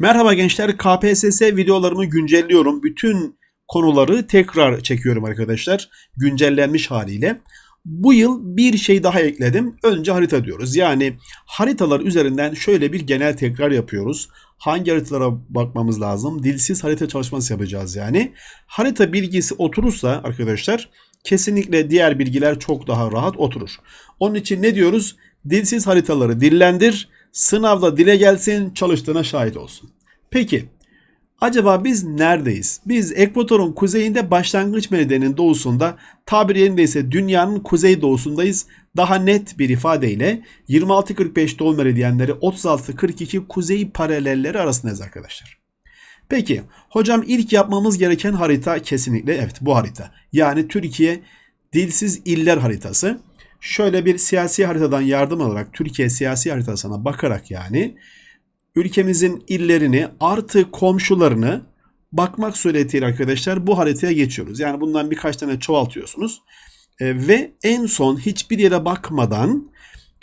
Merhaba gençler, KPSS videolarımı güncelliyorum. Bütün konuları tekrar çekiyorum arkadaşlar. Güncellenmiş haliyle. Bu yıl bir şey daha ekledim. Önce harita diyoruz. Yani haritalar üzerinden şöyle bir genel tekrar yapıyoruz. Hangi haritalara bakmamız lazım? Dilsiz harita çalışması yapacağız yani. Harita bilgisi oturursa arkadaşlar kesinlikle diğer bilgiler çok daha rahat oturur. Onun için ne diyoruz? Dilsiz haritaları dillendir. Sınavda dile gelsin, çalıştığına şahit olsun. Peki, acaba biz neredeyiz? Biz ekvatorun kuzeyinde başlangıç meridiyenin doğusunda, tabir yerinde ise dünyanın kuzey doğusundayız. Daha net bir ifadeyle 26-45 doğu meridyenleri 36-42 kuzey paralelleri arasındayız arkadaşlar. Peki, hocam ilk yapmamız gereken harita kesinlikle evet bu harita. Yani Türkiye dilsiz iller haritası şöyle bir siyasi haritadan yardım alarak Türkiye siyasi haritasına bakarak yani ülkemizin illerini artı komşularını bakmak suretiyle arkadaşlar bu haritaya geçiyoruz. Yani bundan birkaç tane çoğaltıyorsunuz. E, ve en son hiçbir yere bakmadan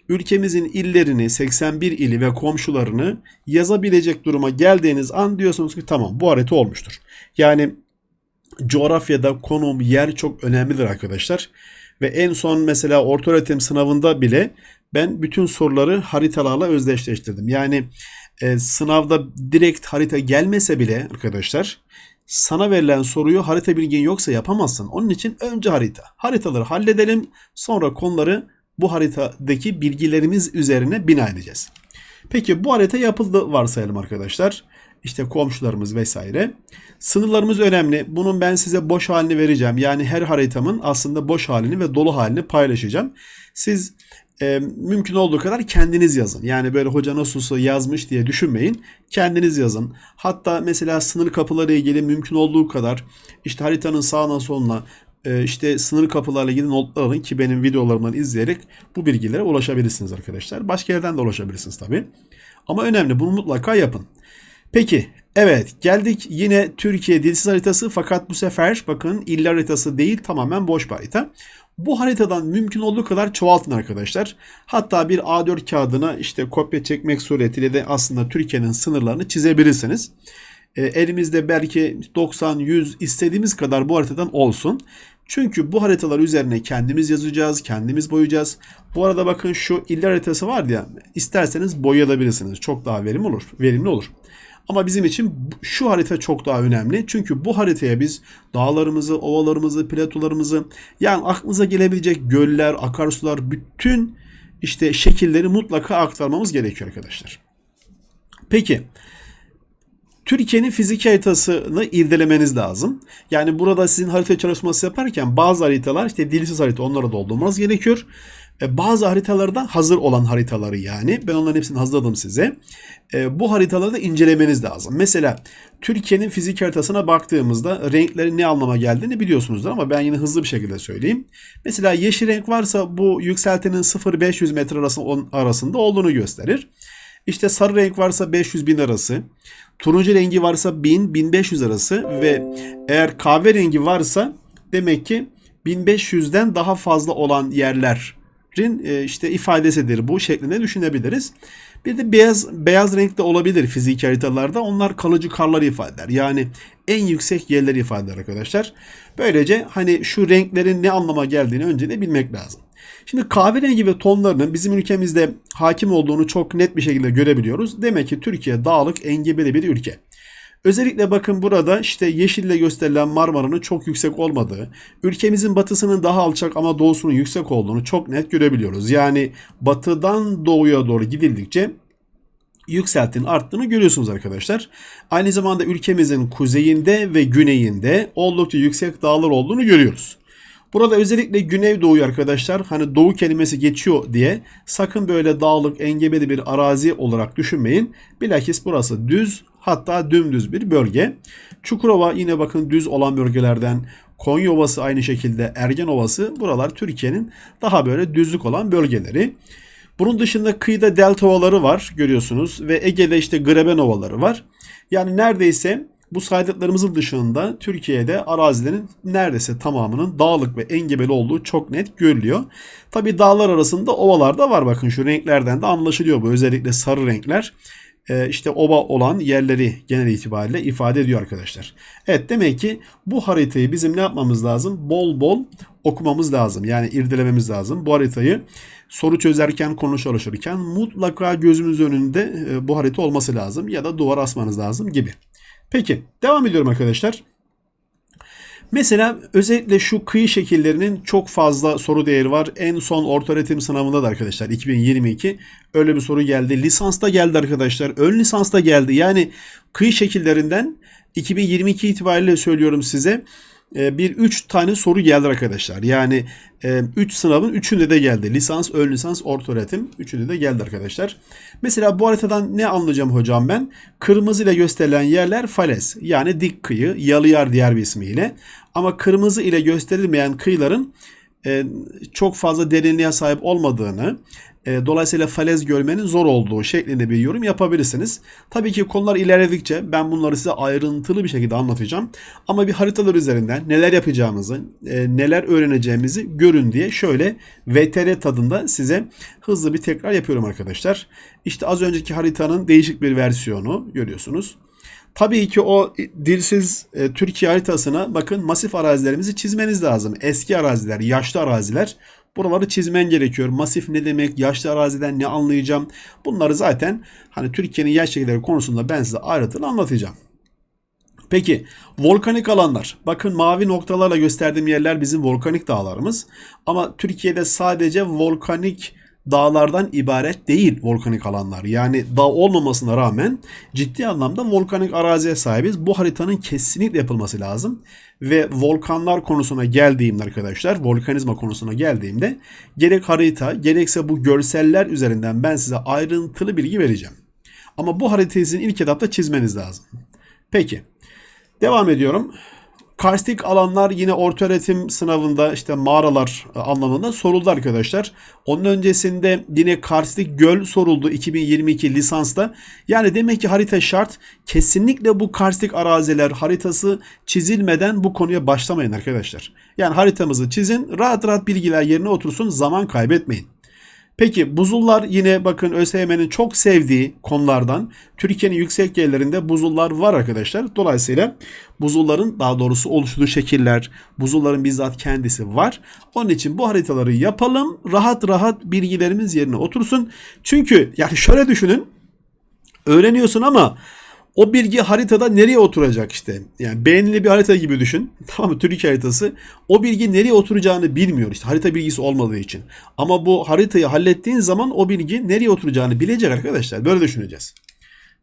ülkemizin illerini 81 ili ve komşularını yazabilecek duruma geldiğiniz an diyorsunuz ki tamam bu harita olmuştur. Yani coğrafyada konum, yer çok önemlidir arkadaşlar. Ve en son mesela ortaöğretim sınavında bile ben bütün soruları haritalarla özdeşleştirdim. Yani e, sınavda direkt harita gelmese bile arkadaşlar sana verilen soruyu harita bilgin yoksa yapamazsın. Onun için önce harita. Haritaları halledelim sonra konuları bu haritadaki bilgilerimiz üzerine bina edeceğiz. Peki bu harita yapıldı varsayalım arkadaşlar. İşte komşularımız vesaire. Sınırlarımız önemli. Bunun ben size boş halini vereceğim. Yani her haritamın aslında boş halini ve dolu halini paylaşacağım. Siz e, mümkün olduğu kadar kendiniz yazın. Yani böyle hoca nasılsa yazmış diye düşünmeyin. Kendiniz yazın. Hatta mesela sınır kapıları ilgili mümkün olduğu kadar işte haritanın sağına soluna e, işte sınır kapılarla ilgili notlar alın ki benim videolarımdan izleyerek bu bilgilere ulaşabilirsiniz arkadaşlar. Başka yerden de ulaşabilirsiniz tabi. Ama önemli bunu mutlaka yapın. Peki evet geldik yine Türkiye dilsiz haritası fakat bu sefer bakın iller haritası değil tamamen boş bir harita. Bu haritadan mümkün olduğu kadar çoğaltın arkadaşlar. Hatta bir A4 kağıdına işte kopya çekmek suretiyle de aslında Türkiye'nin sınırlarını çizebilirsiniz. E, elimizde belki 90-100 istediğimiz kadar bu haritadan olsun. Çünkü bu haritalar üzerine kendimiz yazacağız, kendimiz boyayacağız. Bu arada bakın şu iller haritası var ya, isterseniz boyayabilirsiniz. Çok daha verimli olur. Verimli olur. Ama bizim için şu harita çok daha önemli. Çünkü bu haritaya biz dağlarımızı, ovalarımızı, platolarımızı yani aklınıza gelebilecek göller, akarsular bütün işte şekilleri mutlaka aktarmamız gerekiyor arkadaşlar. Peki Türkiye'nin fizik haritasını irdelemeniz lazım. Yani burada sizin harita çalışması yaparken bazı haritalar işte dilsiz harita onlara doldurmanız gerekiyor. E, bazı haritalarda hazır olan haritaları yani. Ben onların hepsini hazırladım size. E, bu haritaları da incelemeniz lazım. Mesela Türkiye'nin fizik haritasına baktığımızda renklerin ne anlama geldiğini biliyorsunuzdur ama ben yine hızlı bir şekilde söyleyeyim. Mesela yeşil renk varsa bu yükseltinin 0-500 metre arasında olduğunu gösterir. İşte sarı renk varsa 500 bin arası. Turuncu rengi varsa 1000-1500 arası ve eğer kahverengi varsa demek ki 1500'den daha fazla olan yerler e, işte ifadesidir bu şeklinde düşünebiliriz. Bir de beyaz beyaz renkte olabilir fizik haritalarda. Onlar kalıcı karları ifade eder. Yani en yüksek yerleri ifade eder arkadaşlar. Böylece hani şu renklerin ne anlama geldiğini önce de bilmek lazım. Şimdi kahverengi ve tonlarının bizim ülkemizde hakim olduğunu çok net bir şekilde görebiliyoruz. Demek ki Türkiye dağlık engebeli bir ülke. Özellikle bakın burada işte yeşille gösterilen Marmara'nın çok yüksek olmadığı, ülkemizin batısının daha alçak ama doğusunun yüksek olduğunu çok net görebiliyoruz. Yani batıdan doğuya doğru gidildikçe yükseltinin arttığını görüyorsunuz arkadaşlar. Aynı zamanda ülkemizin kuzeyinde ve güneyinde oldukça yüksek dağlar olduğunu görüyoruz. Burada özellikle Güneydoğu arkadaşlar hani doğu kelimesi geçiyor diye sakın böyle dağlık engebeli bir arazi olarak düşünmeyin. Bilakis burası düz hatta dümdüz bir bölge. Çukurova yine bakın düz olan bölgelerden. Konya Ovası aynı şekilde Ergen Ovası buralar Türkiye'nin daha böyle düzlük olan bölgeleri. Bunun dışında kıyıda delta ovaları var görüyorsunuz ve Ege'de işte greben ovaları var. Yani neredeyse bu saydıklarımızın dışında Türkiye'de arazilerin neredeyse tamamının dağlık ve engebeli olduğu çok net görülüyor. Tabi dağlar arasında ovalar da var bakın şu renklerden de anlaşılıyor bu özellikle sarı renkler işte oba olan yerleri genel itibariyle ifade ediyor arkadaşlar. Evet demek ki bu haritayı bizim ne yapmamız lazım? Bol bol okumamız lazım. Yani irdelememiz lazım. Bu haritayı soru çözerken, konu çalışırken mutlaka gözümüz önünde e, bu harita olması lazım ya da duvar asmanız lazım gibi. Peki devam ediyorum arkadaşlar. Mesela özellikle şu kıyı şekillerinin çok fazla soru değeri var. En son orta öğretim sınavında da arkadaşlar 2022 öyle bir soru geldi. Lisansta geldi arkadaşlar. Ön lisansta geldi. Yani kıyı şekillerinden 2022 itibariyle söylüyorum size bir 3 tane soru geldi arkadaşlar. Yani 3 sınavın 3'ünde de geldi. Lisans, ön lisans, orta öğretim 3'ünde de geldi arkadaşlar. Mesela bu haritadan ne anlayacağım hocam ben? Kırmızı ile gösterilen yerler falez. Yani dik kıyı, Yalıyar diğer bir ismiyle. Ama kırmızı ile gösterilmeyen kıyıların e, çok fazla derinliğe sahip olmadığını, e, dolayısıyla falez görmenin zor olduğu şeklinde bir yorum yapabilirsiniz. Tabii ki konular ilerledikçe ben bunları size ayrıntılı bir şekilde anlatacağım. Ama bir haritalar üzerinden neler yapacağımızı, e, neler öğreneceğimizi görün diye şöyle VTR tadında size hızlı bir tekrar yapıyorum arkadaşlar. İşte az önceki haritanın değişik bir versiyonu görüyorsunuz. Tabii ki o dilsiz e, Türkiye haritasına bakın masif arazilerimizi çizmeniz lazım. Eski araziler, yaşlı araziler. Buraları çizmen gerekiyor. Masif ne demek? Yaşlı araziden ne anlayacağım? Bunları zaten hani Türkiye'nin yer şekilleri konusunda ben size ayrıntılı anlatacağım. Peki volkanik alanlar. Bakın mavi noktalarla gösterdiğim yerler bizim volkanik dağlarımız. Ama Türkiye'de sadece volkanik dağlardan ibaret değil volkanik alanlar. Yani dağ olmamasına rağmen ciddi anlamda volkanik araziye sahibiz. Bu haritanın kesinlikle yapılması lazım. Ve volkanlar konusuna geldiğimde arkadaşlar, volkanizma konusuna geldiğimde gerek harita gerekse bu görseller üzerinden ben size ayrıntılı bilgi vereceğim. Ama bu haritayı sizin ilk etapta çizmeniz lazım. Peki. Devam ediyorum. Karstik alanlar yine orta öğretim sınavında işte mağaralar anlamında soruldu arkadaşlar. Onun öncesinde yine karstik göl soruldu 2022 lisansta. Yani demek ki harita şart. Kesinlikle bu karstik araziler haritası çizilmeden bu konuya başlamayın arkadaşlar. Yani haritamızı çizin rahat rahat bilgiler yerine otursun zaman kaybetmeyin. Peki buzullar yine bakın ÖSYM'nin çok sevdiği konulardan. Türkiye'nin yüksek yerlerinde buzullar var arkadaşlar. Dolayısıyla buzulların daha doğrusu oluştuğu şekiller, buzulların bizzat kendisi var. Onun için bu haritaları yapalım. Rahat rahat bilgilerimiz yerine otursun. Çünkü yani şöyle düşünün. Öğreniyorsun ama o bilgi haritada nereye oturacak işte. Yani beğenili bir harita gibi düşün. Tamam mı? Türkiye haritası. O bilgi nereye oturacağını bilmiyor işte. Harita bilgisi olmadığı için. Ama bu haritayı hallettiğin zaman o bilgi nereye oturacağını bilecek arkadaşlar. Böyle düşüneceğiz.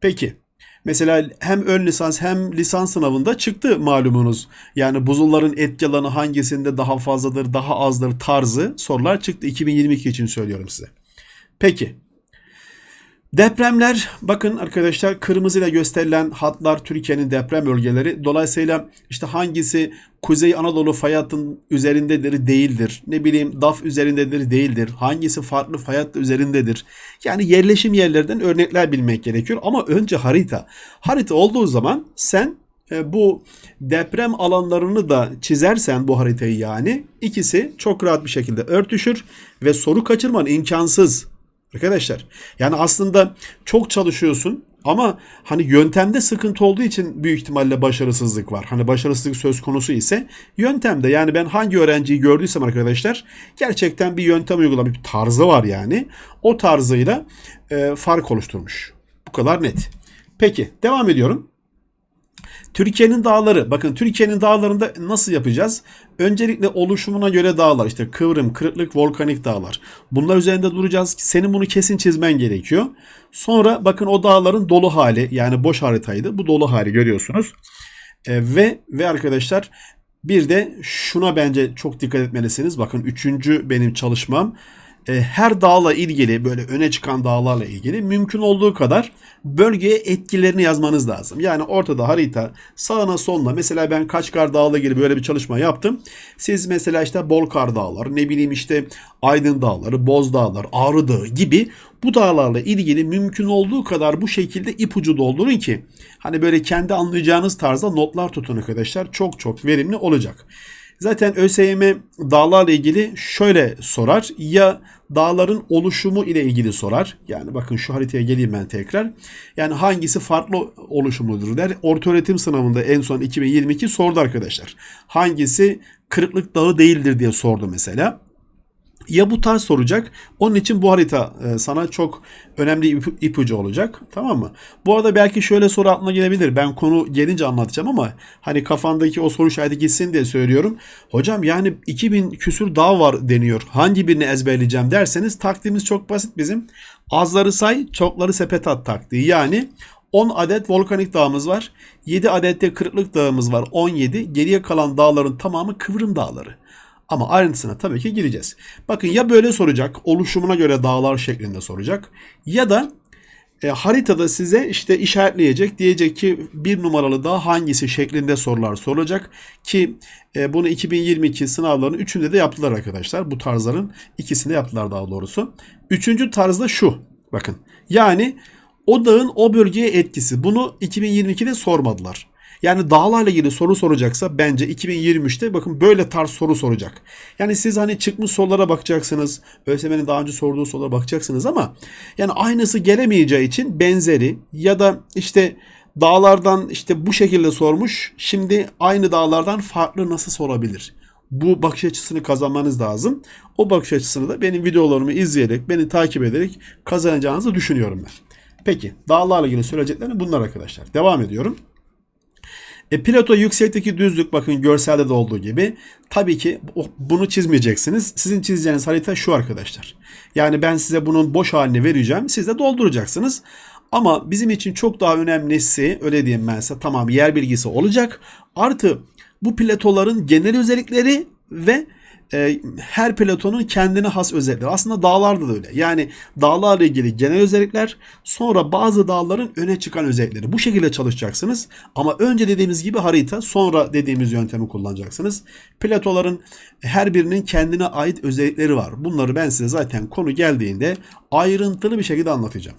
Peki. Mesela hem ön lisans hem lisans sınavında çıktı malumunuz. Yani buzulların etki alanı hangisinde daha fazladır, daha azdır tarzı sorular çıktı. 2022 için söylüyorum size. Peki. Depremler bakın arkadaşlar kırmızıyla gösterilen hatlar Türkiye'nin deprem bölgeleri. Dolayısıyla işte hangisi Kuzey Anadolu fay hattının üzerindedir değildir. Ne bileyim DAF üzerindedir değildir. Hangisi farklı fay hattı üzerindedir. Yani yerleşim yerlerden örnekler bilmek gerekiyor. Ama önce harita. Harita olduğu zaman sen e, bu deprem alanlarını da çizersen bu haritayı yani ikisi çok rahat bir şekilde örtüşür ve soru kaçırman imkansız. Arkadaşlar yani aslında çok çalışıyorsun ama hani yöntemde sıkıntı olduğu için büyük ihtimalle başarısızlık var. Hani başarısızlık söz konusu ise yöntemde yani ben hangi öğrenciyi gördüysem arkadaşlar gerçekten bir yöntem uygulamış bir tarzı var yani. O tarzıyla e, fark oluşturmuş. Bu kadar net. Peki devam ediyorum. Türkiye'nin dağları. Bakın Türkiye'nin dağlarında nasıl yapacağız? Öncelikle oluşumuna göre dağlar. işte kıvrım, kırıklık, volkanik dağlar. Bunlar üzerinde duracağız. Senin bunu kesin çizmen gerekiyor. Sonra bakın o dağların dolu hali yani boş haritaydı. Bu dolu hali görüyorsunuz. E, ve ve arkadaşlar bir de şuna bence çok dikkat etmelisiniz. Bakın üçüncü benim çalışmam e, her dağla ilgili böyle öne çıkan dağlarla ilgili mümkün olduğu kadar bölgeye etkilerini yazmanız lazım. Yani ortada harita sağına soluna mesela ben Kaçkar Dağı'la ilgili böyle bir çalışma yaptım. Siz mesela işte Bolkar Dağları ne bileyim işte Aydın Dağları, Boz Dağları, Ağrı Dağı gibi bu dağlarla ilgili mümkün olduğu kadar bu şekilde ipucu doldurun ki hani böyle kendi anlayacağınız tarzda notlar tutun arkadaşlar. Çok çok verimli olacak. Zaten ÖSYM dağlarla ilgili şöyle sorar. Ya dağların oluşumu ile ilgili sorar. Yani bakın şu haritaya geleyim ben tekrar. Yani hangisi farklı oluşumludur der. Ortaöğretim sınavında en son 2022 sordu arkadaşlar. Hangisi kırıklık dağı değildir diye sordu mesela. Ya bu tarz soracak. Onun için bu harita e, sana çok önemli ip- ipucu olacak. Tamam mı? Bu arada belki şöyle soru aklına gelebilir. Ben konu gelince anlatacağım ama hani kafandaki o soru işareti gitsin diye söylüyorum. Hocam yani 2000 küsür dağ var deniyor. Hangi birini ezberleyeceğim derseniz taktiğimiz çok basit bizim. Azları say, çokları sepet at taktiği. Yani 10 adet volkanik dağımız var. 7 adet de kırıklık dağımız var. 17. Geriye kalan dağların tamamı kıvrım dağları. Ama ayrıntısına tabii ki gireceğiz. Bakın ya böyle soracak, oluşumuna göre dağlar şeklinde soracak. Ya da e, haritada size işte işaretleyecek. Diyecek ki bir numaralı dağ hangisi şeklinde sorular soracak. Ki e, bunu 2022 sınavlarının üçünde de yaptılar arkadaşlar. Bu tarzların ikisinde yaptılar daha doğrusu. Üçüncü tarzda şu. Bakın yani o dağın o bölgeye etkisi. Bunu 2022'de sormadılar. Yani dağlarla ilgili soru soracaksa bence 2023'te bakın böyle tarz soru soracak. Yani siz hani çıkmış sorulara bakacaksınız. ÖSYM'nin daha önce sorduğu sorulara bakacaksınız ama yani aynısı gelemeyeceği için benzeri ya da işte dağlardan işte bu şekilde sormuş. Şimdi aynı dağlardan farklı nasıl sorabilir? Bu bakış açısını kazanmanız lazım. O bakış açısını da benim videolarımı izleyerek, beni takip ederek kazanacağınızı düşünüyorum ben. Peki dağlarla ilgili söyleyeceklerim bunlar arkadaşlar. Devam ediyorum. E, plato yüksekteki düzlük bakın görselde de olduğu gibi tabii ki bu- bunu çizmeyeceksiniz. Sizin çizeceğiniz harita şu arkadaşlar. Yani ben size bunun boş halini vereceğim. Siz de dolduracaksınız. Ama bizim için çok daha önemlisi öyle diyeyim ben size tamam yer bilgisi olacak. Artı bu platoların genel özellikleri ve e, her platonun kendine has özellikleri. Aslında dağlarda da öyle. Yani dağlarla ilgili genel özellikler sonra bazı dağların öne çıkan özellikleri. Bu şekilde çalışacaksınız. Ama önce dediğimiz gibi harita sonra dediğimiz yöntemi kullanacaksınız. Platoların her birinin kendine ait özellikleri var. Bunları ben size zaten konu geldiğinde ayrıntılı bir şekilde anlatacağım.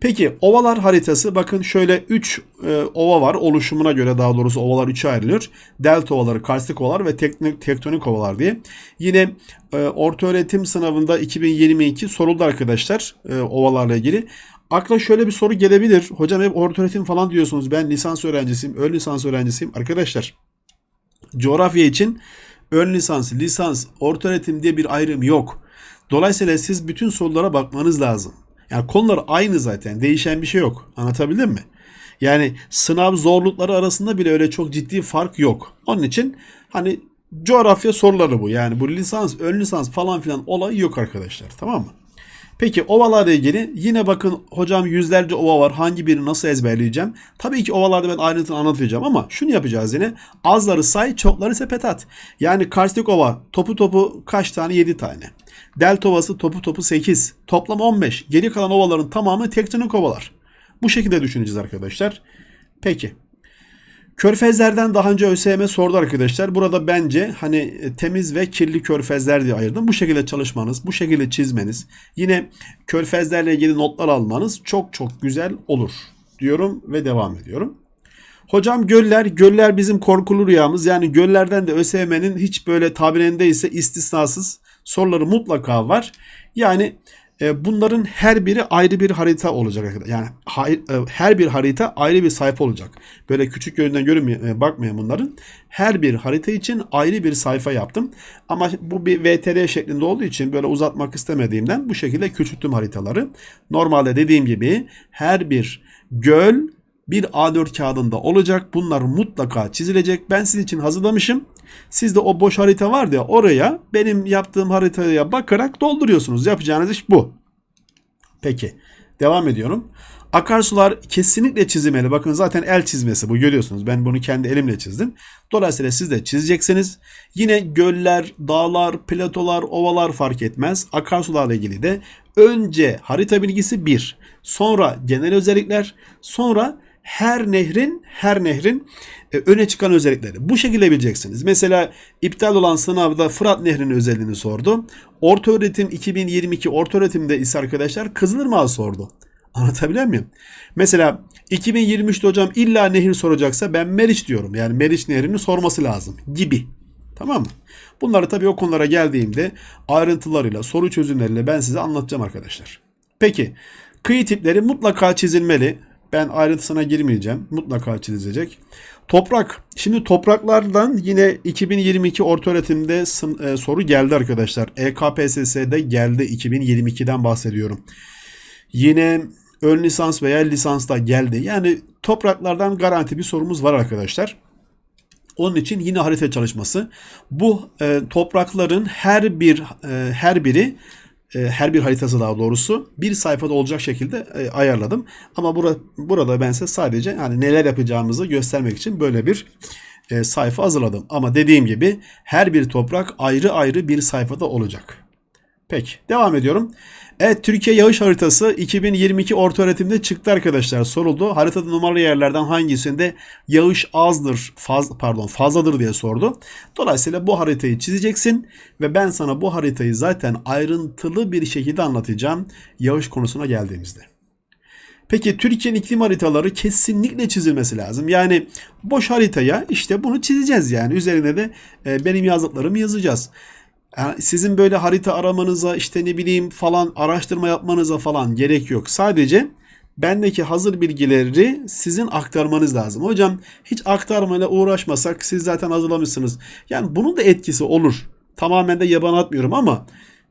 Peki ovalar haritası bakın şöyle 3 ova var. Oluşumuna göre daha doğrusu ovalar 3'e ayrılıyor. Delta ovaları, karstik ovalar ve teknik, tektonik ovalar diye. Yine e, ortaöğretim sınavında 2022 soruldu arkadaşlar e, ovalarla ilgili. Akla şöyle bir soru gelebilir. Hocam hep ortaöğretim falan diyorsunuz. Ben lisans öğrencisiyim, ön lisans öğrencisiyim. Arkadaşlar coğrafya için ön lisans, lisans, ortaöğretim diye bir ayrım yok. Dolayısıyla siz bütün sorulara bakmanız lazım. Yani konular aynı zaten. Değişen bir şey yok. Anlatabildim mi? Yani sınav zorlukları arasında bile öyle çok ciddi fark yok. Onun için hani coğrafya soruları bu. Yani bu lisans, ön lisans falan filan olay yok arkadaşlar. Tamam mı? Peki ovalarla ilgili yine bakın hocam yüzlerce ova var. Hangi birini nasıl ezberleyeceğim? Tabii ki ovalarda ben ayrıntılı anlatacağım ama şunu yapacağız yine. Azları say, çokları sepet at. Yani karstik ova topu topu kaç tane? 7 tane. Delta ovası topu topu 8. Toplam 15. Geri kalan ovaların tamamı tektonik ovalar. Bu şekilde düşüneceğiz arkadaşlar. Peki. Körfezlerden daha önce ÖSYM sordu arkadaşlar. Burada bence hani e, temiz ve kirli körfezler diye ayırdım. Bu şekilde çalışmanız, bu şekilde çizmeniz, yine körfezlerle ilgili notlar almanız çok çok güzel olur diyorum ve devam ediyorum. Hocam göller, göller bizim korkulu rüyamız. Yani göllerden de ÖSYM'nin hiç böyle tabirindeyse istisnasız soruları mutlaka var. Yani e, bunların her biri ayrı bir harita olacak. Yani e, her bir harita ayrı bir sayfa olacak. Böyle küçük yönden görünmüyor, e, bakmayın bunların. Her bir harita için ayrı bir sayfa yaptım. Ama bu bir VTR şeklinde olduğu için böyle uzatmak istemediğimden bu şekilde küçülttüm haritaları. Normalde dediğim gibi her bir göl bir A4 kağıdında olacak. Bunlar mutlaka çizilecek. Ben sizin için hazırlamışım. Siz de o boş harita var ya oraya benim yaptığım haritaya bakarak dolduruyorsunuz. Yapacağınız iş bu. Peki. Devam ediyorum. Akarsular kesinlikle çizilmeli. Bakın zaten el çizmesi bu görüyorsunuz. Ben bunu kendi elimle çizdim. Dolayısıyla siz de çizeceksiniz. Yine göller, dağlar, platolar, ovalar fark etmez. Akarsularla ilgili de önce harita bilgisi 1. Sonra genel özellikler. Sonra her nehrin her nehrin e, öne çıkan özellikleri. Bu şekilde bileceksiniz. Mesela iptal olan sınavda Fırat Nehri'nin özelliğini sordu. Ortaöğretim 2022 ortaöğretimde ise arkadaşlar Kızılırmak'ı sordu. Anlatabiliyor muyum? Mesela 2023'te hocam illa nehir soracaksa ben Meriç diyorum. Yani Meriç Nehri'ni sorması lazım gibi. Tamam mı? Bunları tabii o konulara geldiğimde ayrıntılarıyla, soru çözümleriyle ben size anlatacağım arkadaşlar. Peki kıyı tipleri mutlaka çizilmeli. Ben ayrıntısına girmeyeceğim. Mutlaka çizilecek. Toprak. Şimdi topraklardan yine 2022 ortaöğretimde e, soru geldi arkadaşlar. EKPSS'de geldi 2022'den bahsediyorum. Yine ön lisans veya lisansta geldi. Yani topraklardan garanti bir sorumuz var arkadaşlar. Onun için yine harita çalışması. Bu e, toprakların her bir e, her biri her bir haritası daha doğrusu bir sayfada olacak şekilde e, ayarladım. Ama bura, burada ben size sadece hani neler yapacağımızı göstermek için böyle bir e, sayfa hazırladım. Ama dediğim gibi her bir toprak ayrı ayrı bir sayfada olacak. Peki devam ediyorum. Evet Türkiye yağış haritası 2022 ortaöğretimde çıktı arkadaşlar soruldu. Haritada numaralı yerlerden hangisinde yağış azdır faz, pardon fazladır diye sordu. Dolayısıyla bu haritayı çizeceksin ve ben sana bu haritayı zaten ayrıntılı bir şekilde anlatacağım yağış konusuna geldiğimizde. Peki Türkiye'nin iklim haritaları kesinlikle çizilmesi lazım. Yani boş haritaya işte bunu çizeceğiz yani. Üzerine de e, benim yazdıklarımı yazacağız. Yani sizin böyle harita aramanıza işte ne bileyim falan araştırma yapmanıza falan gerek yok. Sadece bendeki hazır bilgileri sizin aktarmanız lazım. Hocam hiç aktarmayla uğraşmasak siz zaten hazırlamışsınız. Yani bunun da etkisi olur. Tamamen de yaban atmıyorum ama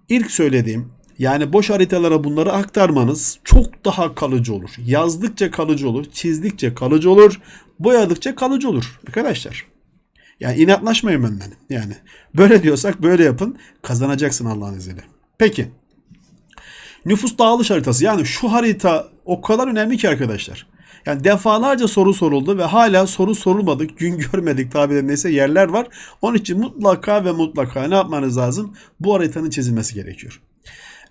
ilk söylediğim yani boş haritalara bunları aktarmanız çok daha kalıcı olur. Yazdıkça kalıcı olur, çizdikçe kalıcı olur, boyadıkça kalıcı olur arkadaşlar. Yani inatlaşmayın benden. Yani böyle diyorsak böyle yapın. Kazanacaksın Allah'ın izniyle. Peki. Nüfus dağılış haritası. Yani şu harita o kadar önemli ki arkadaşlar. Yani defalarca soru soruldu ve hala soru sorulmadık, gün görmedik tabirle neyse yerler var. Onun için mutlaka ve mutlaka ne yapmanız lazım? Bu haritanın çizilmesi gerekiyor.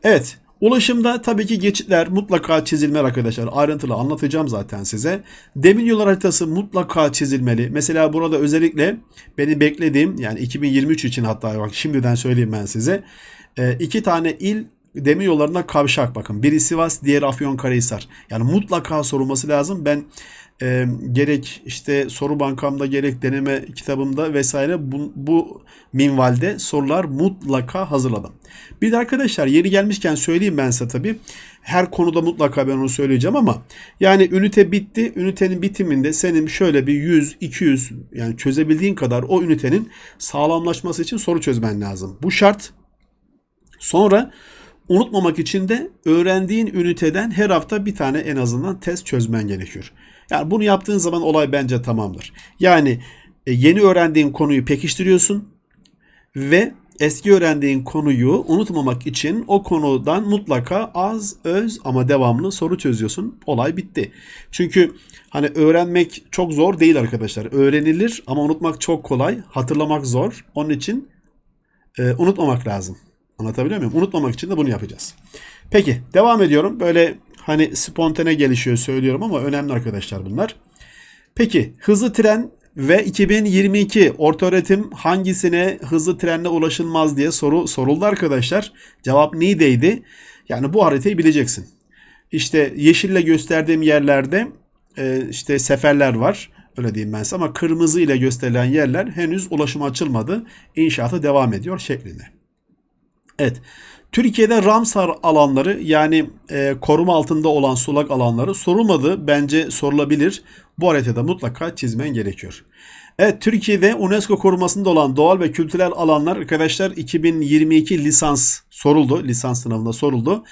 Evet. Ulaşımda tabii ki geçitler mutlaka çizilmeli arkadaşlar. Ayrıntılı anlatacağım zaten size. Demir yol haritası mutlaka çizilmeli. Mesela burada özellikle beni beklediğim yani 2023 için hatta bak şimdiden söyleyeyim ben size. Ee, iki tane il demir yollarına kavşak bakın. Biri Sivas, diğeri Afyonkarahisar. Yani mutlaka sorulması lazım. Ben e, gerek işte soru bankamda gerek deneme kitabımda vesaire bu, bu minvalde sorular mutlaka hazırladım. Bir de arkadaşlar yeri gelmişken söyleyeyim ben size tabii. Her konuda mutlaka ben onu söyleyeceğim ama yani ünite bitti. Ünitenin bitiminde senin şöyle bir 100, 200 yani çözebildiğin kadar o ünitenin sağlamlaşması için soru çözmen lazım. Bu şart. Sonra unutmamak için de öğrendiğin üniteden her hafta bir tane en azından test çözmen gerekiyor. Yani bunu yaptığın zaman olay bence tamamdır. Yani e, yeni öğrendiğin konuyu pekiştiriyorsun ve eski öğrendiğin konuyu unutmamak için o konudan mutlaka az, öz ama devamlı soru çözüyorsun. Olay bitti. Çünkü hani öğrenmek çok zor değil arkadaşlar. Öğrenilir ama unutmak çok kolay. Hatırlamak zor. Onun için e, unutmamak lazım. Anlatabiliyor muyum? Unutmamak için de bunu yapacağız. Peki devam ediyorum. Böyle hani spontane gelişiyor söylüyorum ama önemli arkadaşlar bunlar. Peki hızlı tren ve 2022 ortaöğretim hangisine hızlı trenle ulaşılmaz diye soru soruldu arkadaşlar. Cevap neydeydi? Yani bu haritayı bileceksin. İşte yeşille gösterdiğim yerlerde e, işte seferler var. Öyle diyeyim ben size ama kırmızı ile gösterilen yerler henüz ulaşıma açılmadı. İnşaatı devam ediyor şeklinde. Evet. Türkiye'de Ramsar alanları yani e, koruma altında olan sulak alanları sorulmadı. Bence sorulabilir. Bu haritada mutlaka çizmen gerekiyor. Evet Türkiye'de UNESCO korumasında olan doğal ve kültürel alanlar arkadaşlar 2022 lisans soruldu. Lisans sınavında soruldu.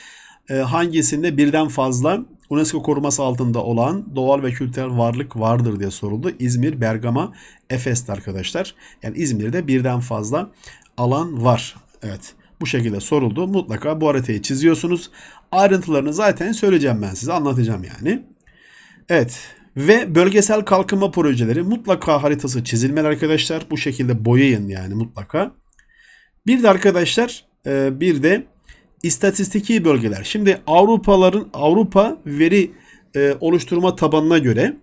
E, hangisinde birden fazla UNESCO koruması altında olan doğal ve kültürel varlık vardır diye soruldu. İzmir, Bergama, Efes'te arkadaşlar. Yani İzmir'de birden fazla alan var. Evet. Bu şekilde soruldu. Mutlaka bu haritayı çiziyorsunuz. Ayrıntılarını zaten söyleyeceğim ben size. Anlatacağım yani. Evet. Ve bölgesel kalkınma projeleri mutlaka haritası çizilmeli arkadaşlar. Bu şekilde boyayın yani mutlaka. Bir de arkadaşlar e, bir de istatistiki bölgeler. Şimdi Avrupaların Avrupa veri e, oluşturma tabanına göre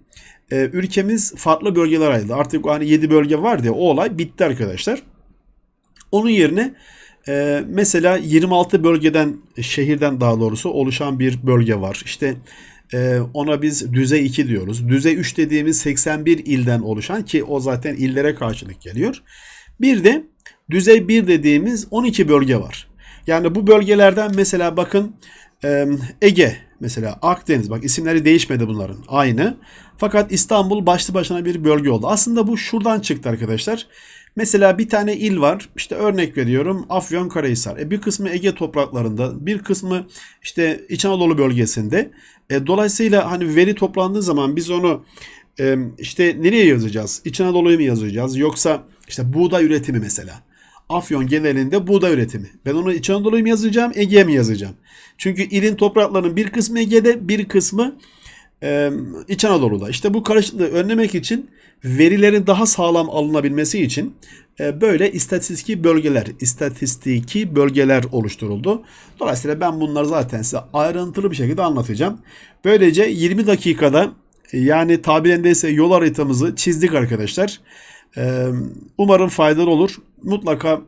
e, ülkemiz farklı bölgeler ayrıldı. Artık hani 7 bölge var diye o olay bitti arkadaşlar. Onun yerine ee, mesela 26 bölgeden, şehirden daha doğrusu oluşan bir bölge var. İşte e, ona biz düzey 2 diyoruz. Düzey 3 dediğimiz 81 ilden oluşan ki o zaten illere karşılık geliyor. Bir de Düzey 1 dediğimiz 12 bölge var. Yani bu bölgelerden mesela bakın e, Ege mesela Akdeniz bak isimleri değişmedi bunların aynı. Fakat İstanbul başlı başına bir bölge oldu. Aslında bu şuradan çıktı arkadaşlar. Mesela bir tane il var. İşte örnek veriyorum Afyonkarahisar. E bir kısmı Ege topraklarında, bir kısmı işte İç Anadolu bölgesinde. E dolayısıyla hani veri toplandığı zaman biz onu e, işte nereye yazacağız? İç Anadolu'yu mu yazacağız? Yoksa işte buğday üretimi mesela. Afyon genelinde buğday üretimi. Ben onu İç Anadolu'yu mu yazacağım, Ege'ye mi yazacağım? Çünkü ilin topraklarının bir kısmı Ege'de, bir kısmı e, İç Anadolu'da. İşte bu karışıklığı önlemek için verilerin daha sağlam alınabilmesi için e, böyle istatistiki bölgeler, istatistiki bölgeler oluşturuldu. Dolayısıyla ben bunları zaten size ayrıntılı bir şekilde anlatacağım. Böylece 20 dakikada e, yani tabirindeyse yol haritamızı çizdik arkadaşlar. E, umarım faydalı olur. Mutlaka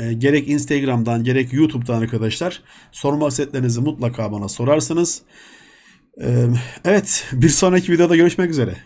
e, gerek Instagram'dan gerek YouTube'dan arkadaşlar sorma setlerinizi mutlaka bana sorarsınız. Evet bir sonraki videoda görüşmek üzere.